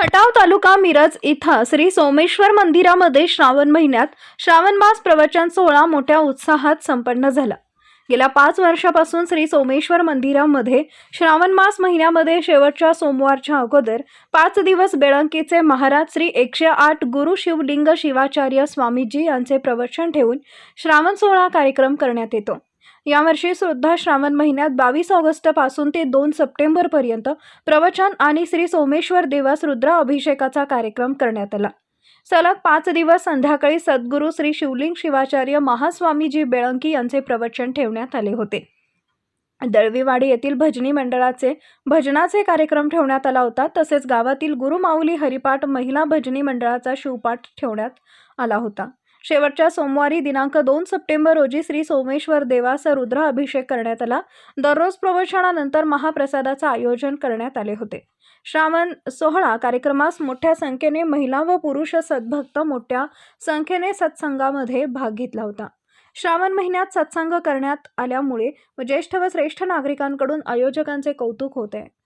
खटाव तालुका मिरज इथं श्री सोमेश्वर मंदिरामध्ये श्रावण महिन्यात श्रावण मास प्रवचन सोहळा मोठ्या उत्साहात संपन्न झाला. गेल्या पाच वर्षापासून श्री सोमेश्वर मंदिरामध्ये श्रावण मास महिन्यामध्ये शेवटच्या सोमवारच्या अगोदर पाच दिवस बेळंकीचे महाराज श्री एकशे आठ गुरु शिवलिंग शिवाचार्य स्वामीजी यांचे प्रवचन ठेवून श्रावण सोहळा कार्यक्रम करण्यात येतो. यावर्षी सुद्धा श्रावण महिन्यात बावीस ऑगस्टपासून ते दोन सप्टेंबरपर्यंत प्रवचन आणि श्री सोमेश्वर देवास रुद्र अभिषेकाचा कार्यक्रम करण्यात आला. सलग पाच दिवस संध्याकाळी सद्गुरू श्री शिवलिंग शिवाचार्य महास्वामीजी बेळंकी यांचे प्रवचन ठेवण्यात आले होते. दळवीवाडी येथील भजनी मंडळाचे भजनाचे कार्यक्रम ठेवण्यात आला होता तसेच गावातील गुरुमाऊली हरिपाठ महिला भजनी मंडळाचा शिवपाठ ठेवण्यात आला होता. शेवटच्या सोमवारी दिनांक दोन सप्टेंबर रोजी श्री सोमेश्वर देवास रुद्र अभिषेक करण्यात आला. दररोज प्रवचनानंतर महाप्रसादाचं आयोजन करण्यात आले होते. श्रावण सोहळा कार्यक्रमास मोठ्या संख्येने महिला व पुरुष सद्भक्त मोठ्या संख्येने सत्संगामध्ये भाग घेतला होता. श्रावण महिन्यात सत्संग करण्यात आल्यामुळे ज्येष्ठ व श्रेष्ठ नागरिकांकडून आयोजकांचे कौतुक होते. आहे